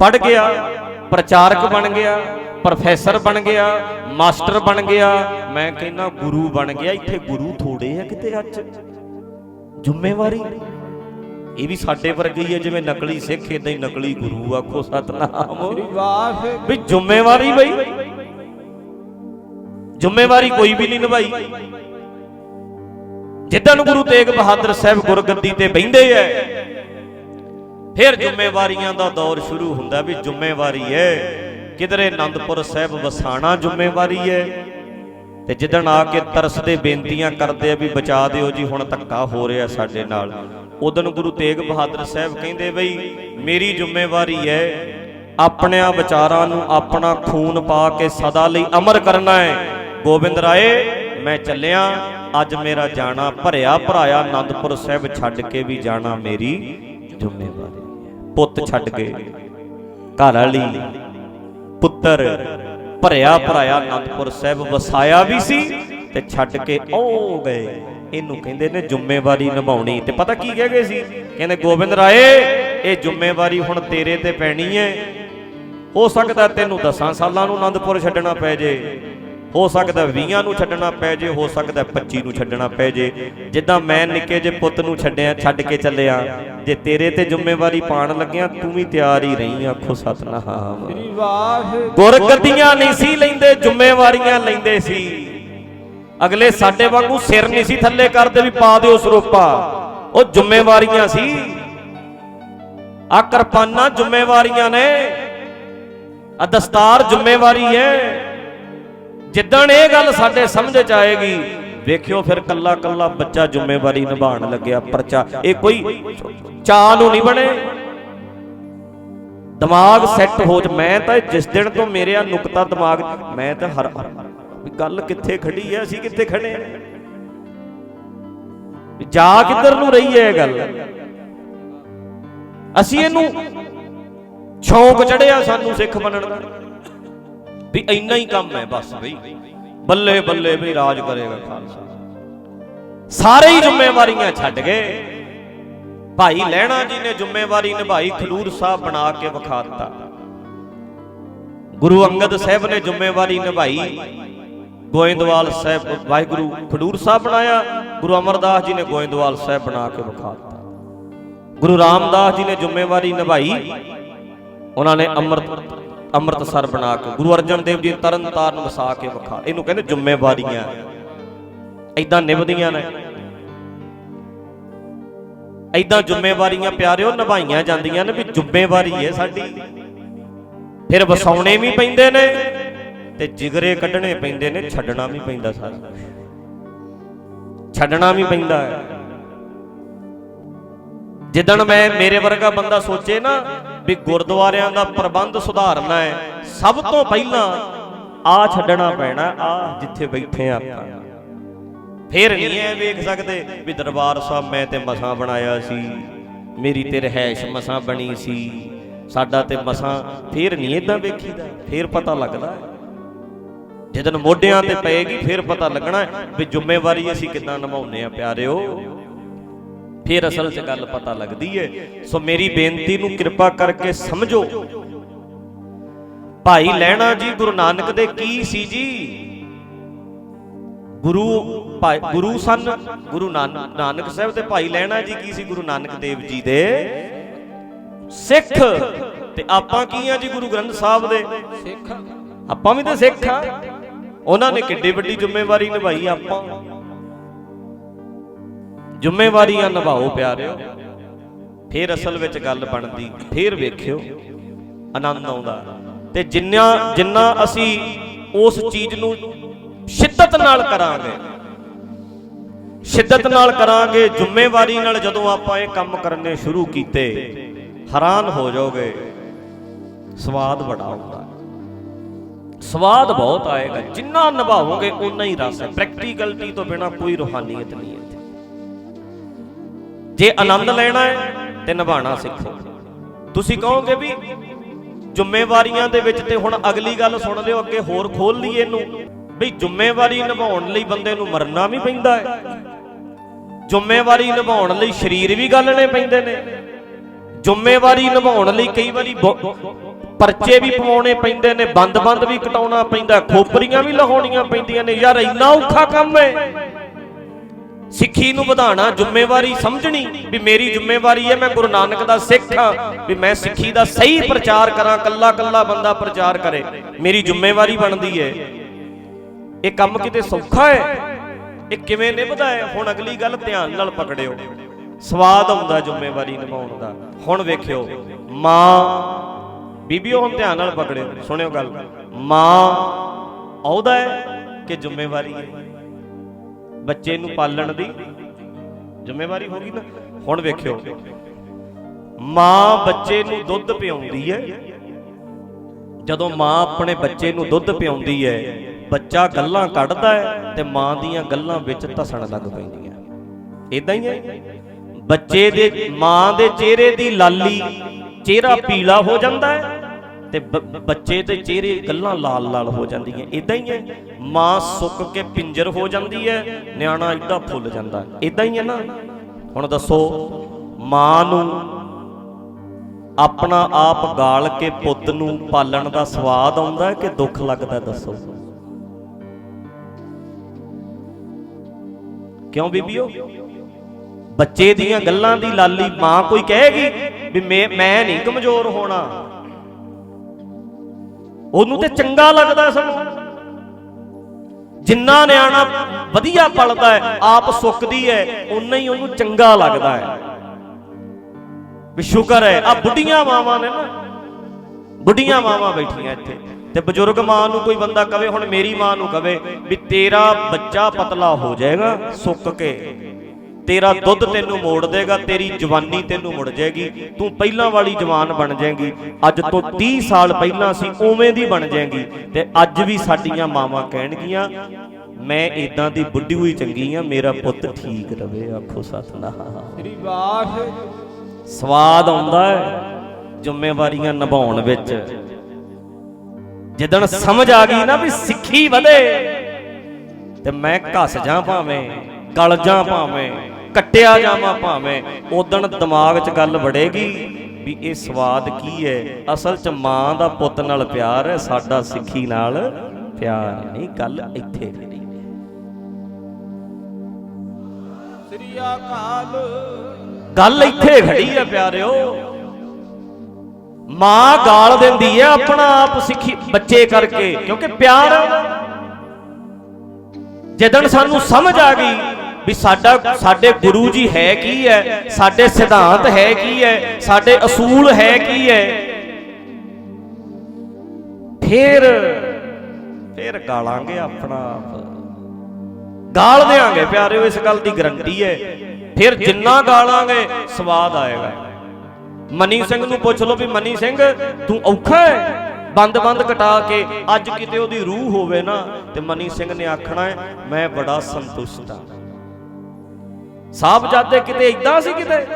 ਪੜ ਗਿਆ ਪ੍ਰਚਾਰਕ ਬਣ ਗਿਆ ਪ੍ਰੋਫੈਸਰ ਬਣ ਗਿਆ ਮਾਸਟਰ ਬਣ ਗਿਆ ਮੈਂ ਕਹਿੰਦਾ ਗੁਰੂ ਬਣ ਗਿਆ ਇੱਥੇ ਗੁਰੂ ਥੋੜੇ ਆ ਕਿਤੇ ਅੱਜ। ਜ਼ਿੰਮੇਵਾਰੀ? ਇਹ ਵੀ ਸਾਡੇ ਵਰਗੀ ਹੈ ਜਿਵੇਂ ਨਕਲੀ ਸਿੱਖ ਇਦਾਂ ਹੀ ਨਕਲੀ ਗੁਰੂ ਆਖੋ ਸਤਨਾਮ। ਵੀ ਜ਼ਿੰਮੇਵਾਰੀ ਬਈ। ਜ਼ਿੰਮੇਵਾਰੀ ਕੋਈ ਵੀ ਨਹੀਂ ਨਿਭਾਈ। ਜਿੱਦਣ ਗੁਰੂ ਤੇਗ ਬਹਾਦਰ ਸਾਹਿਬ ਗੁਰਗੱਦੀ ਤੇ ਬੈੰਦੇ ਐ, ਫਿਰ ਜ਼ਿੰਮੇਵਾਰੀਆਂ ਦਾ ਦੌਰ ਸ਼ੁਰੂ ਹੁੰਦਾ ਵੀ ਜ਼ਿੰਮੇਵਾਰੀ ਐ। ਕਿਧਰੇ ਆਨੰਦਪੁਰ ਸਾਹਿਬ ਵਸਾਣਾ ਜ਼ਿੰਮੇਵਾਰੀ ਐ। ਤੇ ਜਿੱਦਣ ਆ ਕੇ ਤਰਸਦੇ ਬੇਨਤੀਆਂ ਕਰਦੇ ਆ ਵੀ ਬਚਾ ਦਿਓ ਜੀ, ਹੁਣ ਧੱਕਾ ਹੋ ਰਿਹਾ ਸਾਡੇ ਨਾਲ। ਉਦੋਂ ਗੁਰੂ ਤੇਗ ਬਹਾਦਰ ਸਾਹਿਬ ਕਹਿੰਦੇ ਬਈ, ਮੇਰੀ ਜ਼ਿੰਮੇਵਾਰੀ ਹੈ ਆਪਣਿਆਂ ਵਿਚਾਰਾਂ ਨੂੰ ਆਪਣਾ ਖੂਨ ਪਾ ਕੇ ਸਦਾ ਲਈ ਅਮਰ ਕਰਨਾ ਹੈ ਗੋਬਿੰਦ ਰਾਏ, ਮੈਂ ਚੱਲਿਆ ਅੱਜ ਮੇਰਾ ਜਾਣਾ ਭਰਿਆ ਭਰਾਇਆ ਆਨੰਦਪੁਰ ਸਾਹਿਬ ਛੱਡ ਕੇ ਵੀ ਜਾਣਾ ਮੇਰੀ ਜ਼ਿੰਮੇਵਾਰੀ ਹੈ। ਪੁੱਤ ਛੱਡ ਕੇ, ਘਰ ਵਾਲੀ, ਪੁੱਤਰ ਭਰਿਆ ਭਰਾਇਆ ਆਨੰਦਪੁਰ ਸਾਹਿਬ ਵਸਾਇਆ ਵੀ ਸੀ ਤੇ ਛੱਡ ਕੇ ਉਹ ਗਏ। ਇਹਨੂੰ ਕਹਿੰਦੇ ਨੇ ਜ਼ਿੰਮੇਵਾਰੀ ਨਿਭਾਉਣੀ ਤੇ ਪਤਾ ਕੀ ਕਹਿ ਗਏ ਸੀ? ਕਹਿੰਦੇ, ਗੋਬਿੰਦ ਰਾਏ, ਇਹ ਜ਼ਿੰਮੇਵਾਰੀ ਹੁਣ ਤੇਰੇ ਤੇ ਪੈਣੀ ਹੈ। ਹੋ ਸਕਦਾ ਤੈਨੂੰ 10 ਸਾਲਾਂ ਨੂੰ ਆਨੰਦਪੁਰ ਛੱਡਣਾ ਪੈ ਜੇ। ਹੋ ਸਕਦਾ 20 ਨੂੰ ਛੱਡਣਾ ਪੈ ਜੇ, ਹੋ ਸਕਦਾ 25 ਨੂੰ ਛੱਡਣਾ ਪੈ ਜੇ। ਜਿੱਦਾਂ ਮੈਂ ਨਿੱਕੇ ਜੇ ਪੁੱਤ ਨੂੰ ਛੱਡਿਆ, ਛੱਡ ਕੇ ਚੱਲਿਆ, ਜੇ ਤੇਰੇ ਤੇ ਜ਼ਿੰਮੇਵਾਰੀ ਪਾਣ ਲੱਗਿਆ, ਤੂੰ ਵੀ ਤਿਆਰ ਹੀ ਰਹੀ ਆਖੋ ਸਤਨਾਮ।
ਸ੍ਰੀ ਵਾਹਿਗੁਰੂ
ਗੁਰਗੱਦੀਆਂ ਨਹੀਂ ਸੀ ਲੈਂਦੇ, ਜ਼ਿੰਮੇਵਾਰੀਆਂ ਲੈਂਦੇ ਸੀ। ਅਗਲੇ ਸਾਡੇ ਵਾਂਗੂ ਸਿਰ ਨਹੀਂ ਸੀ ਥੱਲੇ ਕਰਦੇ ਵੀ ਪਾ ਦਿਓ ਸਰੋਪਾ। ਉਹ ਜ਼ਿੰਮੇਵਾਰੀਆਂ ਸੀ। ਆ ਕਿਰਪਾਨਾਂ ਜ਼ਿੰਮੇਵਾਰੀਆਂ ਨੇ। ਆ ਦਸਤਾਰ ਜ਼ਿੰਮੇਵਾਰੀ ਹੈ। ਜਿੱਦਣ ਇਹ ਗੱਲ ਸਾਡੇ ਸਮਝ ਚ ਆਏਗੀ, ਵੇਖਿਓ ਫਿਰ ਕੱਲਾ ਕੱਲਾ ਬੱਚਾ ਜ਼ਿੰਮੇਵਾਰੀ ਨਿਭਾਉਣ ਲੱਗਿਆ ਪਰਚਾ। ਇਹ ਕੋਈ ਚਾਹ ਨੂੰ ਨਹੀਂ ਬਣੇ। ਦਿਮਾਗ ਸੈੱਟ ਹੋ ਜਾ ਮੈਂ ਤਾਂ ਜਿਸ ਦਿਨ ਤੋਂ ਮੇਰੇ ਆ ਨੁਕਤਾ ਦਿਮਾਗ ਮੈਂ ਤਾਂ ਹਰ ਵੀ ਗੱਲ ਕਿੱਥੇ ਖੜੀ ਐ ਅਸੀਂ ਕਿੱਥੇ ਖੜੇ ਜਾ ਕਿੱਧਰ ਨੂੰ ਰਹੀ ਐ ਇਹ ਗੱਲ? ਅਸੀਂ ਇਹਨੂੰ ਸ਼ੌਂਕ ਚੜਿਆ ਸਾਨੂੰ ਸਿੱਖ ਬਣਨ ਦਾ। ਵੀ ਇੰਨਾ ਹੀ ਕੰਮ ਹੈ ਬਸ ਬਈ। ਬੱਲੇ ਬੱਲੇ ਬਈ ਰਾਜ ਕਰੇਗਾ ਖਾਲਸਾ। ਸਾਰੇ ਹੀ ਜ਼ਿੰਮੇਵਾਰੀਆਂ ਛੱਡ ਗਏ। ਭਾਈ ਲਹਿਣਾ ਜੀ ਨੇ ਜ਼ਿੰਮੇਵਾਰੀ ਨਿਭਾਈ, ਖਡੂਰ ਸਾਹਿਬ ਬਣਾ ਕੇ ਵਿਖਾਤਾ। ਗੁਰੂ ਅੰਗਦ ਸਾਹਿਬ ਨੇ ਜ਼ਿੰਮੇਵਾਰੀ ਨਿਭਾਈ। ਗੋਇੰਦਵਾਲ ਸਾਹਿਬ, ਵਾਹਿਗੁਰੂ ਖਡੂਰ ਸਾਹਿਬ ਬਣਾਇਆ। ਗੁਰੂ ਅਮਰਦਾਸ ਜੀ ਨੇ ਗੋਇੰਦਵਾਲ ਸਾਹਿਬ ਬਣਾ ਕੇ ਵਿਖਾਤਾ। ਗੁਰੂ ਰਾਮਦਾਸ ਜੀ ਨੇ ਜ਼ਿੰਮੇਵਾਰੀ ਨਿਭਾਈ। ਉਹਨਾਂ ਨੇ ਅੰਮ੍ਰਿਤ ਅੰਮ੍ਰਿਤਸਰ ਬਣਾ ਕੇ, ਗੁਰੂ ਅਰਜਨ ਦੇਵ ਜੀ ਤਰਨ ਤਾਰਨ ਵਸਾ ਕੇ ਵਿਖਾ। ਇਹਨੂੰ ਕਹਿੰਦੇ ਜ਼ਿੰਮੇਵਾਰੀਆਂ। ਐਦਾਂ ਨਿਭਦੀਆਂ ਨੇ। ਐਦਾਂ ਜ਼ਿੰਮੇਵਾਰੀਆਂ ਪਿਆਰਿਓ, ਨਿਭਾਈਆਂ ਜਾਂਦੀਆਂ ਨੇ ਵੀ ਜ਼ਿੰਮੇਵਾਰੀ ਹੈ ਸਾਡੀ। ਫਿਰ ਵਸਾਉਣੇ ਵੀ ਪੈਂਦੇ ਨੇ ਤੇ ਜਿਗਰੇ ਕੱਢਣੇ ਪੈਂਦੇ ਨੇ, ਛੱਡਣਾ ਵੀ ਪੈਂਦਾ ਸਾਰਾ ਛੱਡਣਾ ਵੀ ਪੈਂਦਾ ਹੈ। ਜਿੱਦਣ ਮੈਂ ਮੇਰੇ ਵਰਗਾ ਬੰਦਾ ਸੋਚੇ ਨਾ ਵੀ ਗੁਰਦੁਆਰਿਆਂ ਦਾ ਪ੍ਰਬੰਧ ਸੁਧਾਰਨਾ ਹੈ। ਸਭ ਤੋਂ ਪਹਿਲਾਂ ਆ ਛੱਡਣਾ ਪੈਣਾ, ਆ ਜਿੱਥੇ ਬੈਠੇ ਆ ਆਪਾਂ। ਫੇਰ ਨਹੀਂ ਐ ਵੇਖ ਸਕਦੇ ਵੀ ਦਰਬਾਰ ਸਾਹਿਬ ਮੈਂ ਤੇ ਮਸਾਂ ਬਣਾਇਆ ਸੀ, ਮੇਰੀ ਤੇ ਰਹਿائش ਮਸਾਂ ਬਣੀ ਸੀ, ਸਾਡਾ ਤੇ ਮਸਾਂ ਫੇਰ ਨਹੀਂ ਇਦਾਂ ਵੇਖੀ ਫਿਰ ਪਤਾ ਲੱਗਦਾ। ਜਦੋਂ ਮੋਢਿਆਂ ਤੇ ਪਏਗੀ, ਫਿਰ ਪਤਾ ਲੱਗਣਾ ਵੀ ਜ਼ਿੰਮੇਵਾਰੀ ਅਸੀਂ ਕਿੱਦਾਂ ਨਿਭਾਉਂਦੇ ਆ ਪਿਆਰਿਓ। ਫਿਰ ਅਸਲ 'ਚ ਗੱਲ ਪਤਾ ਲੱਗਦੀ ਹੈ ਸੋ ਮੇਰੀ ਬੇਨਤੀ ਨੂੰ ਕਿਰਪਾ ਕਰਕੇ ਸਮਝੋ। ਭਾਈ ਲੈਣਾ ਜੀ, ਗੁਰੂ ਨਾਨਕ ਦੇ ਕੀ ਸੀ ਜੀ? ਗੁਰੂ ਗੁਰੂ ਸਨ, ਗੁਰੂ ਨਾਨਕ ਨਾਨਕ ਸਾਹਿਬ ਤੇ ਭਾਈ ਲੈਣਾ ਜੀ ਕੀ ਸੀ? ਗੁਰੂ ਨਾਨਕ ਦੇਵ ਜੀ ਦੇ ਸਿੱਖ। ਤੇ ਆਪਾਂ ਕੀ ਆ ਜੀ ਗੁਰੂ ਗ੍ਰੰਥ ਸਾਹਿਬ ਦੇ?
ਸਿੱਖ
ਆਪਾਂ ਵੀ ਤਾਂ ਸਿੱਖ ਆ। ਉਹਨਾਂ ਨੇ ਕਿੱਡੀ ਵੱਡੀ ਜ਼ਿੰਮੇਵਾਰੀ ਨਿਭਾਈ ਆਪਾਂ। ਜ਼ਿੰਮੇਵਾਰੀਆਂ ਨਿਭਾਓ ਪਿਆਰਿਓ। ਫਿਰ ਅਸਲ ਵਿੱਚ ਗੱਲ ਬਣਦੀ, ਫਿਰ ਵੇਖਿਓ, ਆਨੰਦ ਆਉਂਦਾ। ਤੇ ਜਿੰਨਾ ਜਿੰਨਾ ਅਸੀਂ ਉਸ ਚੀਜ਼ ਨੂੰ ਸ਼ਿੱਦਤ ਨਾਲ ਕਰਾਂਗੇ, ਸ਼ਿੱਦਤ ਨਾਲ ਕਰਾਂਗੇ, ਜ਼ਿੰਮੇਵਾਰੀ ਨਾਲ ਜਦੋਂ ਆਪਾਂ ਇਹ ਕੰਮ ਕਰਨੇ ਸ਼ੁਰੂ ਕੀਤੇ, ਹੈਰਾਨ ਹੋ ਜਾਓਗੇ, ਸਵਾਦ ਬੜਾ ਆਉਂਦਾ। ਸਵਾਦ ਬਹੁਤ ਆਏਗਾ, ਜਿੰਨਾ ਨਿਭਾਵੋਗੇ ਉਨਾ ਹੀ ਰਸ ਹੈ। ਪ੍ਰੈਕਟੀਕਲਟੀ ਤੋਂ ਬਿਨਾ ਕੋਈ ਰੂਹਾਨੀਅਤ ਨਹੀਂ ਹੈ। ਜੇ ਆਨੰਦ ਲੈਣਾ ਹੈ, ਤੇ ਨਿਭਾਣਾ ਸਿੱਖੋ। ਤੁਸੀਂ ਕਹੋਗੇ ਵੀ ਜ਼ਿੰਮੇਵਾਰੀਆਂ ਦੇ ਵਿੱਚ ਤੇ ਹੁਣ ਅਗਲੀ ਗੱਲ ਸੁਣ ਲਿਓ, ਅੱਗੇ ਹੋਰ ਖੋਲ ਲਈਏ ਇਹਨੂੰ। ਵੀ ਜ਼ਿੰਮੇਵਾਰੀ ਨਿਭਾਉਣ ਲਈ ਬੰਦੇ ਨੂੰ ਮਰਨਾ ਵੀ ਪੈਂਦਾ ਹੈ। ਜ਼ਿੰਮੇਵਾਰੀ ਨਿਭਾਉਣ ਲਈ ਸਰੀਰ ਵੀ ਗਾਲਣੇ ਪੈਂਦੇ ਨੇ। ਜ਼ਿੰਮੇਵਾਰੀ ਨਿਭਾਉਣ ਲਈ ਕਈ ਵਾਰੀ ਬਹੁ- ਪਰਚੇ ਵੀ ਪਵਾਉਣੇ ਪੈਂਦੇ ਨੇ, ਬੰਦ-ਬੰਦ ਵੀ ਕਟਾਉਣਾ ਪੈਂਦਾ, ਖੋਪਰੀਆਂ ਵੀ ਲਹਾਉਣੀਆਂ ਪੈਂਦੀਆਂ ਨੇ। ਯਾਰ ਇੰਨਾ ਔਖਾ ਕੰਮ ਹੈ। ਸਿੱਖੀ ਨੂੰ ਵਧਾਣਾ ਜ਼ਿੰਮੇਵਾਰੀ ਸਮਝਣੀ ਵੀ ਮੇਰੀ ਜ਼ਿੰਮੇਵਾਰੀ ਹੈ, ਮੈਂ ਗੁਰੂ ਨਾਨਕ ਦਾ ਸਿੱਖ ਹਾਂ ਵੀ ਮੈਂ ਸਿੱਖੀ ਦਾ ਸਹੀ ਪ੍ਰਚਾਰ ਕਰਾਂ ਕੱਲਾ ਕੱਲਾ ਬੰਦਾ ਪ੍ਰਚਾਰ ਕਰੇ। ਮੇਰੀ ਜ਼ਿੰਮੇਵਾਰੀ ਬਣਦੀ ਹੈ। ਇਹ ਕੰਮ ਕਿਤੇ ਸੌਖਾ ਹੈ? ਇਹ ਕਿਵੇਂ ਨਿਭਦਾ ਹੈ? ਹੁਣ ਅਗਲੀ ਗੱਲ ਧਿਆਨ ਨਾਲ ਪਕੜਿਓ। ਸਵਾਦ ਆਉਂਦਾ ਜ਼ਿੰਮੇਵਾਰੀ ਨਿਭਾਉਣ ਦਾ। ਹੁਣ ਵੇਖਿਓ, ਮਾਂ, ਬੀਬੀਓ ਹੁਣ ਧਿਆਨ ਨਾਲ ਪਕੜਿਓ, ਸੁਣਿਓ ਗੱਲ। ਮਾਂ ਆਉਦਾ ਹੈ ਕਿ ਜ਼ਿੰਮੇਵਾਰੀ ਹੈ? ਬੱਚੇ ਨੂੰ ਪਾਲਣ ਦੀ ਜ਼ਿੰਮੇਵਾਰੀ ਹੋ ਗਈ ਨਾ ਹੁਣ ਵੇਖਿਓ। ਮਾਂ ਬੱਚੇ ਨੂੰ ਦੁੱਧ ਪਿਆਉਂਦੀ ਹੈ। ਜਦੋਂ ਮਾਂ ਆਪਣੇ ਬੱਚੇ ਨੂੰ ਦੁੱਧ ਪਿਆਉਂਦੀ ਹੈ ਬੱਚਾ ਗੱਲਾਂ ਕੱਢਦਾ ਹੈ ਤੇ ਮਾਂ ਦੀਆਂ ਗੱਲਾਂ ਵਿੱਚ ਧਸਣ ਲੱਗ ਪੈਂਦੀਆਂ। ਇਦਾਂ ਹੀ ਹੈ। ਬੱਚੇ ਦੇ ਮਾਂ ਦੇ ਚਿਹਰੇ ਦੀ ਲਾਲੀ ਚਿਹਰਾ ਪੀਲਾ ਹੋ ਜਾਂਦਾ ਹੈ ਤੇ ਬੱਚੇ ਦੇ ਚਿਹਰੇ ਗੱਲਾਂ ਲਾਲ ਲਾਲ ਹੋ ਜਾਂਦੀਆਂ। ਇਦਾਂ ਹੀ ਹੈ। ਮਾਂ ਸੁੱਕ ਕੇ ਪਿੰਜਰ ਹੋ ਜਾਂਦੀ ਹੈ, ਨਿਆਣਾ ਇੱਦਾਂ ਫੁੱਲ ਜਾਂਦਾ। ਇਦਾਂ ਹੀ ਹੈ ਨਾ। ਹੁਣ ਦੱਸੋ, ਮਾਂ ਨੂੰ ਆਪਣਾ ਆਪ ਗਾਲ ਕੇ ਪੁੱਤ ਨੂੰ ਪਾਲਣ ਦਾ ਸਵਾਦ ਆਉਂਦਾ ਕਿ ਦੁੱਖ ਲੱਗਦਾ ਦੱਸੋ? ਕਿਉਂ ਬੀਬੀਓ? ਬੱਚੇ ਦੀਆਂ ਗੱਲਾਂ ਦੀ ਲਾਲੀ ਮਾਂ ਕੋਈ ਕਹੇਗੀ ਵੀ ਮੈਂ ਮੈਂ ਨਹੀਂ ਕਮਜ਼ੋਰ ਹੋਣਾ। ਉਹਨੂੰ ਤੇ ਚੰਗਾ ਲੱਗਦਾ ਸਗੋਂ। ਜਿੰਨਾ ਨਿਆਣਾ ਵਧੀਆ ਪਲਦਾ ਹੈ, ਆਪ ਸੁੱਕਦੀ ਹੈ ਉਨਾ ਹੀ ਉਹਨੂੰ ਚੰਗਾ ਲੱਗਦਾ ਹੈ। ਵੀ ਸ਼ੁਕਰ ਹੈ ਆ ਬੁੱਢੀਆਂ ਮਾਵਾਂ ਨੇ ਨਾ, ਬੁੱਢੀਆਂ ਮਾਵਾਂ ਬੈਠੀਆਂ ਇੱਥੇ। ਤੇ ਬਜ਼ੁਰਗ ਮਾਂ ਨੂੰ ਕੋਈ ਬੰਦਾ ਕਵੇ, ਹੁਣ ਮੇਰੀ ਮਾਂ ਨੂੰ ਕਵੇ, ਵੀ ਤੇਰਾ ਬੱਚਾ ਪਤਲਾ ਹੋ ਜਾਏਗਾ, ਸੁੱਕ ਕੇ। ਤੇਰਾ ਦੁੱਧ ਤੈਨੂੰ ਮੋੜ ਦੇਗਾ ਤੇਰੀ ਜਵਾਨੀ ਤੈਨੂੰ ਮੁੜ ਜਾਏਗੀ ਤੂੰ ਪਹਿਲਾਂ ਵਾਲੀ ਜਵਾਨ ਬਣ ਜਾਏਗੀ। ਅੱਜ ਤੋਂ 30 ਸਾਲ ਪਹਿਲਾਂ ਸੀ ਉਵੇਂ ਦੀ ਬਣ ਜਾਏਗੀ ਤੇ ਅੱਜ ਵੀ ਸਾਡੀਆਂ ਮਾਵਾਂ ਕਹਿਣਗੀਆਂ ਮੈਂ ਇਦਾਂ ਦੀ ਬੁੱਢੀ ਹੋਈ ਚੰਗੀ ਆ ਮੇਰਾ ਪੁੱਤ ਠੀਕ ਰਵੇ ਆਖੋ ਸਤਨਾਮ।
ਸ੍ਰੀ ਵਾਹਿਗੁਰੂ
ਸਵਾਦ ਆਉਂਦਾ ਹੈ ਜ਼ਿੰਮੇਵਾਰੀਆਂ ਨਿਭਾਉਣ ਵਿੱਚ। ਜਿੱਦਣ ਸਮਝ ਆ ਗਈ ਨਾ ਵੀ ਸਿੱਖੀ ਵਧੇ ਤੇ ਮੈਂ ਘਸ ਜਾ ਭਾਵੇਂ ਗਲ ਜਾ ਭਾਵੇਂ ਕੱਟਿਆ ਜਾਵਾਂ ਭਾਵੇਂ ਉਦਣ ਦਿਮਾਗ 'ਚ ਗੱਲ ਵੜੇਗੀ ਵੀ ਇਹ ਸਵਾਦ ਕੀ ਹੈ? ਅਸਲ 'ਚ ਮਾਂ ਦਾ ਪੁੱਤ ਨਾਲ ਪਿਆਰ ਹੈ ਸਾਡਾ ਸਿੱਖੀ ਨਾਲ ਪਿਆਰ ਨਹੀਂ ਗੱਲ ਇੱਥੇ
ਸ੍ਰੀ ਅਕਾਲ।
ਗੱਲ ਇੱਥੇ ਖੜੀ ਆ ਪਿਆਰਿਓ। ਮਾਂ ਗਾਲ ਦਿੰਦੀ ਹੈ ਆਪਣਾ ਆਪ ਸਿੱਖੀ ਬੱਚੇ ਕਰਕੇ ਕਿਉਂਕਿ ਪਿਆਰ। ਜਦੋਂ ਸਾਨੂੰ ਸਮਝ ਆ ਗਈ ਵੀ ਸਾਡਾ ਸਾਡੇ ਗੁਰੂ ਜੀ ਹੈ ਕੀ ਹੈ? ਸਾਡੇ ਸਿਧਾਂਤ ਹੈ ਕੀ ਹੈ? ਸਾਡੇ ਅਸੂਲ ਹੈ ਕੀ ਹੈ? ਫਿਰ ਫਿਰ ਗਾਲਾਂਗੇ ਆਪਣਾ ਆਪ। ਗਾਲ ਦੇਾਂਗੇ ਪਿਆਰਿਓ, ਇਸ ਗੱਲ ਦੀ ਗਰੰਟੀ ਹੈ। ਫਿਰ ਜਿੰਨਾ ਗਾਲਾਂਗੇ, ਸਵਾਦ ਆਏਗਾ। ਮਨੀ ਸਿੰਘ ਨੂੰ ਪੁੱਛ ਲਓ ਵੀ, ਮਨੀ ਸਿੰਘ, ਤੂੰ ਔਖਾ ਹੈ? ਬੰਦ ਬੰਦ ਕਟਾ ਕੇ ਅੱਜ ਕਿਤੇ ਉਹਦੀ ਰੂਹ ਹੋਵੇ ਨਾ, ਤੇ ਮਨੀ ਸਿੰਘ ਨੇ ਆਖਣਾ ਹੈ, ਮੈਂ ਬੜਾ ਸੰਤੁਸ਼ਟ ਹਾਂ। ਸਾਹਿਬਜ਼ਾਦੇ ਕਿਤੇ ਇਦਾਂ ਸੀ ਕਿਤੇ?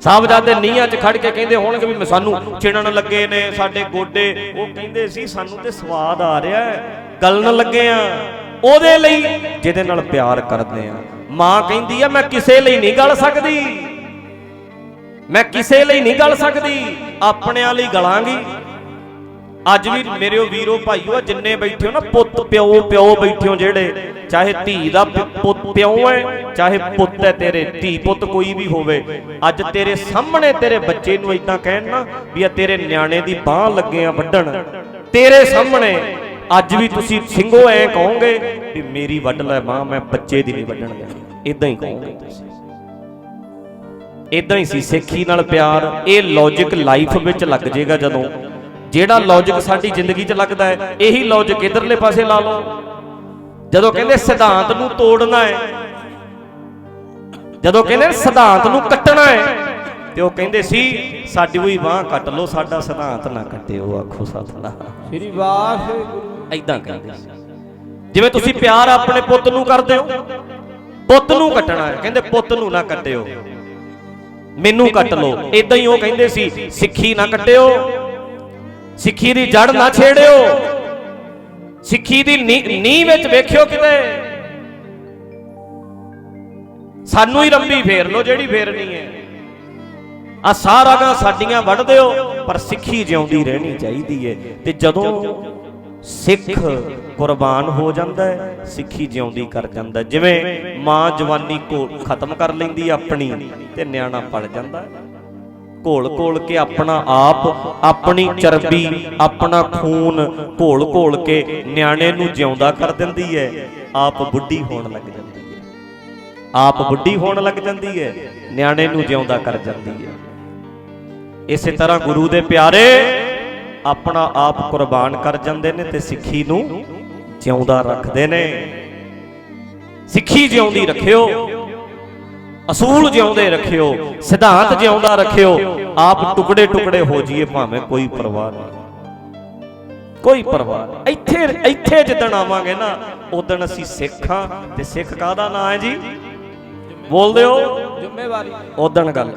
ਸਾਹਿਬਜ਼ਾਦੇ ਨੀਹਾਂ 'ਚ ਖੜ ਕੇ ਕਹਿੰਦੇ ਹੋਣਗੇ ਵੀ ਸਾਨੂੰ ਚਿਣਨ ਲੱਗੇ ਨੇ, ਸਾਡੇ ਗੋਡੇ। ਉਹ ਕਹਿੰਦੇ ਸੀ, ਸਾਨੂੰ ਤੇ ਸਵਾਦ ਆ ਰਿਹਾ ਹੈ, ਗਲਣ ਲੱਗੇ ਆ। ਉਹਦੇ ਲਈ ਜਿਹਦੇ ਨਾਲ ਪਿਆਰ ਕਰਦੇ ਆ। ਮਾਂ ਕਹਿੰਦੀ ਆ, ਮੈਂ ਕਿਸੇ ਲਈ ਨਹੀਂ ਗਲ ਸਕਦੀ। ਮੈਂ ਕਿਸੇ ਲਈ ਨਹੀਂ ਗਲ ਸਕਦੀ। ਆਪਣਿਆਂ ਲਈ ਗਲਾਂਗੀ। ਅੱਜ ਵੀ ਮੇਰੇ ਵੀਰੋ ਭਾਈਓ ਜਿੰਨੇ ਬੈਠੇ ਹੋ ਨਾ, ਪੁੱਤ, ਪਿਓ ਪਿਓ ਬੈਠੇ ਹੋ ਜਿਹੜੇ, ਚਾਹੇ ਧੀ ਦਾ ਪੁੱਤ, ਪਿਓ ਹੈ, ਚਾਹੇ ਪੁੱਤ ਹੈ ਤੇਰੇ, ਧੀ ਪੁੱਤ ਕੋਈ ਵੀ ਹੋਵੇ, ਅੱਜ ਤੇਰੇ ਸਾਹਮਣੇ ਤੇਰੇ ਬੱਚੇ ਨੂੰ ਇਦਾਂ ਕਹਿਣ ਨਾ, ਵੀ ਆ ਤੇਰੇ ਨਿਆਣੇ ਦੀ ਬਾਹ ਲੱਗੇ ਆ ਵੱਢਣ। ਤੇਰੇ ਸਾਹਮਣੇ ਅੱਜ ਵੀ ਤੁਸੀਂ ਸਿੰਘੋ ਐ ਕਹੋਗੇ ਵੀ ਮੇਰੀ ਵੱਢ ਲੈ ਮਾਂ ਮੈਂ ਬੱਚੇ ਦੀ ਨਹੀਂ ਵੱਢਣ ਦੇਣੀ। ਇਦਾਂ ਹੀ ਕਹੋਗੇ ਤੁਸੀਂ। ਇਦਾਂ ਹੀ ਸੀ, ਸਿੱਖੀ ਨਾਲ ਪਿਆਰ, ਇਹ ਲੌਜੀਕ ਲਾਈਫ ਵਿੱਚ ਲੱਗ ਜਾਏਗਾ ਜਦੋਂ। ਜਿਹੜਾ ਲੌਜੀਕ ਸਾਡੀ ਜ਼ਿੰਦਗੀ 'ਚ ਲੱਗਦਾ ਹੈ ਇਹੀ ਲੌਜੀਕ ਇਧਰਲੇ ਪਾਸੇ ਲਾ ਲਓ। ਜਦੋਂ ਕਹਿੰਦੇ ਸਿਧਾਂਤ ਨੂੰ ਤੋੜਨਾ ਹੈ ਜਦੋਂ ਕਹਿੰਦੇ ਸਿਧਾਂਤ ਨੂੰ ਕੱਟਣਾ ਹੈ ਤੇ ਉਹ ਕਹਿੰਦੇ ਸੀ ਸਾਡੀ ਵੀ ਬਾਹ ਕੱਟ ਲਓ ਸਾਡਾ ਸਿਧਾਂਤ ਨਾ ਕੱਟਿਓ ਆਖੋ ਸਤਨਾਮ
ਸ੍ਰੀ ਵਾਹਿਗੁਰੂ
ਐਦਾਂ ਕਹਿੰਦੇ ਸੀ। ਜਿਵੇਂ ਤੁਸੀਂ ਪਿਆਰ ਆਪਣੇ ਪੁੱਤ ਨੂੰ ਕਰਦੇ ਹੋ ਪੁੱਤ ਨੂੰ ਕੱਟਣਾ ਹੈ ਕਹਿੰਦੇ ਪੁੱਤ ਨੂੰ ਨਾ ਕੱਟਿਓ। ਮੈਨੂੰ ਕੱਟ ਲਓ। ਇਦਾਂ ਹੀ ਉਹ ਕਹਿੰਦੇ ਸੀ ਸਿੱਖੀ ਨਾ ਕੱਟਿਓ ਸਿੱਖੀ ਦੀ ਜੜ ਨਾ ਛੇੜਿਓ। ਸਿੱਖੀ ਦੀ ਨੀ- ਨੀਂਹ ਵਿੱਚ ਵੇਖਿਓ ਕਿਤੇ। ਸਾਨੂੰ ਹੀ ਰੰਬੀ ਫੇਰ ਲਓ, ਜਿਹੜੀ ਫੇਰਨੀ ਹੈ। ਆ ਸਾਰਾ ਗਾ ਸਾਡੀਆਂ ਵੱਢ ਦਿਓ, ਪਰ ਸਿੱਖੀ ਜਿਉਂਦੀ ਰਹਿਣੀ ਚਾਹੀਦੀ ਹੈ ਤੇ ਜਦੋਂ ਸਿੱਖ ਕੁਰਬਾਨ ਹੋ ਜਾਂਦਾ ਹੈ ਸਿੱਖੀ ਜਿਉਂਦੀ ਕਰ ਜਾਂਦਾ ਜਿਵੇਂ ਮਾਂ ਜਵਾਨੀ ਕੋ ਖਤਮ ਕਰ ਲੈਂਦੀ ਆਪਣੀ, ਤੇ ਨਿਆਣਾ ਪੜ ਜਾਂਦਾ ਹੈ ਘੋਲ ਘੋਲ ਕੇ ਆਪਣਾ ਆਪ, ਆਪਣੀ ਚਰਬੀ, ਆਪਣਾ ਖੂਨ ਘੋਲ ਘੋਲ ਕੇ ਨਿਆਣੇ ਨੂੰ ਜਿਉਂਦਾ ਕਰ ਦਿੰਦੀ ਹੈ। ਆਪ ਬੁੱਢੀ ਹੋਣ ਲੱਗ ਜਾਂਦੀ ਹੈ। ਆਪ ਬੁੱਢੀ ਹੋਣ ਲੱਗ ਜਾਂਦੀ ਹੈ, ਨਿਆਣੇ ਨੂੰ ਜਿਉਂਦਾ ਕਰ ਜਾਂਦੀ ਹੈ। ਇਸੇ ਤਰ੍ਹਾਂ ਗੁਰੂ ਦੇ ਪਿਆਰੇ ਆਪਣਾ ਆਪ ਕੁਰਬਾਨ ਕਰ ਜਾਂਦੇ ਨੇ ਤੇ ਸਿੱਖੀ ਨੂੰ ਜਿਉਂਦਾ ਰੱਖਦੇ ਨੇ। ਸਿੱਖੀ ਜਿਉਂਦੀ ਰੱਖਿਓ। ਅਸੂਲ ਜਿਉਂਦੇ ਰੱਖਿਓ ਸਿਧਾਂਤ ਜਿਉਂਦਾ ਰੱਖਿਓ ਆਪ ਟੁਕੜੇ ਟੁਕੜੇ ਹੋ ਜਾਈਏ ਭਾਵੇਂ ਕੋਈ ਪਰਵਾਹ ਨਹੀਂ। ਕੋਈ ਪਰਵਾਹ ਨਹੀਂ। ਇੱਥੇ ਇੱਥੇ ਜਿੱਦਣ ਆਵਾਂਗੇ ਨਾ ਉਦਣ ਅਸੀਂ ਸਿੱਖਾਂ ਤੇ ਸਿੱਖ ਕਾਹਦਾ ਨਾਂ ਹੈ ਜੀ? ਬੋਲਦੇ ਹੋ?
ਜ਼ਿੰਮੇਵਾਰੀ।
ਉਦਣ ਗੱਲ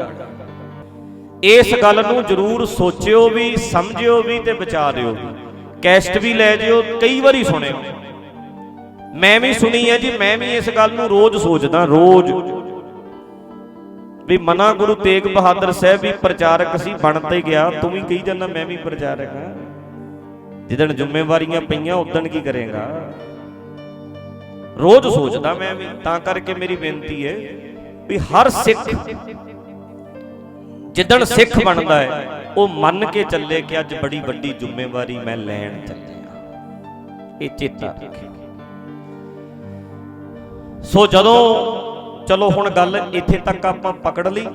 ਇਸ ਗੱਲ ਨੂੰ ਜਰੂਰ ਸੋਚਿਓ ਵੀ ਸਮਝਿਓ ਵੀ ਤੇ ਵਿਚਾਰਿਓ ਕੈਸਟ ਵੀ ਲੈ ਜਿਓ ਕਈ ਵਾਰੀ ਸੁਣਿਓ। ਮੈਂ ਵੀ ਸੁਣੀ ਹੈ ਜੀ ਮੈਂ ਵੀ ਇਸ ਗੱਲ ਨੂੰ ਰੋਜ਼ ਸੋਚਦਾ ਰੋਜ਼। ਵੀ ਮਨਾ ਗੁਰੂ ਤੇਗ ਬਹਾਦਰ ਸਾਹਿਬ ਵੀ ਪ੍ਰਚਾਰਕ ਸੀ, ਬਣ ਤੇ ਗਿਆ। ਤੂੰ ਵੀ ਕਹੀ ਜਾਂਦਾ, ਮੈਂ ਵੀ ਪ੍ਰਚਾਰਕ ਹਾਂ। ਜਿੱਦਣ ਜ਼ਿੰਮੇਵਾਰੀਆਂ ਪਈਆਂ ਉਦਣ ਕੀ ਕਰੇਗਾ? ਰੋਜ਼ ਸੋਚਦਾ ਮੈਂ ਵੀ, ਤਾਂ ਕਰਕੇ ਮੇਰੀ ਬੇਨਤੀ ਹੈ ਵੀ ਹਰ ਸਿੱਖ, ਜਿੱਦਣ ਸਿੱਖ ਬਣਦਾ ਹੈ, ਉਹ ਮੰਨ ਕੇ ਚੱਲੇ ਕਿ ਅੱਜ ਬੜੀ ਵੱਡੀ ਜ਼ਿੰਮੇਵਾਰੀ ਮੈਂ ਲੈਣ ਚੱਲਿਆ। ਇਹ ਚੇਤਾ ਰੱਖੇ। ਸੋ ਜਦੋਂ ਚਲੋ ਹੁਣ ਗੱਲ ਇੱਥੇ ਤੱਕ ਆਪਾਂ ਪਕੜ ਲਈ।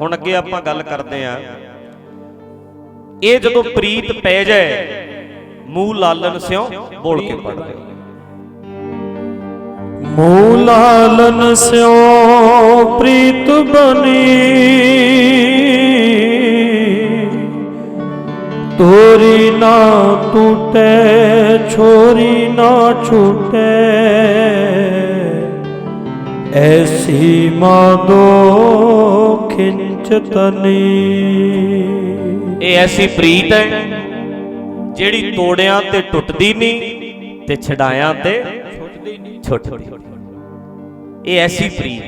ਹੁਣ ਅੱਗੇ ਆਪਾਂ ਗੱਲ ਕਰਦੇ ਆਂ ਇਹ ਜਦੋਂ ਪ੍ਰੀਤ ਪੈ ਜਾਏ, ਮੂੰਹ ਲਾਲਨ ਸਿਓ ਬੋਲ ਕੇ ਪੜਦੇ
ਮੂਲਾਲਨ ਸਿਓ ਪ੍ਰੀਤ ਬਣੀ। ਤੋਰੀ ਨਾ ਟੂਟੇ, ਛੋਰੀ ਨਾ ਛੂਟੇ। ਐਸੀ ਮਾਦੋ ਖਿੰਚਤਨੀ
ਇਹ ਐਸੀ ਪ੍ਰੀਤ ਹੈ, ਜਿਹੜੀ ਤੋੜਿਆਂ ਤੇ ਟੁੱਟਦੀ ਨਹੀਂ ਤੇ ਛਡਾਇਆਂ ਤੇ
ਛੁੱਟਦੀ ਨਹੀਂ
ਛੁੱਟਦੀ ਇਹ ਐਸੀ ਪ੍ਰੀਤ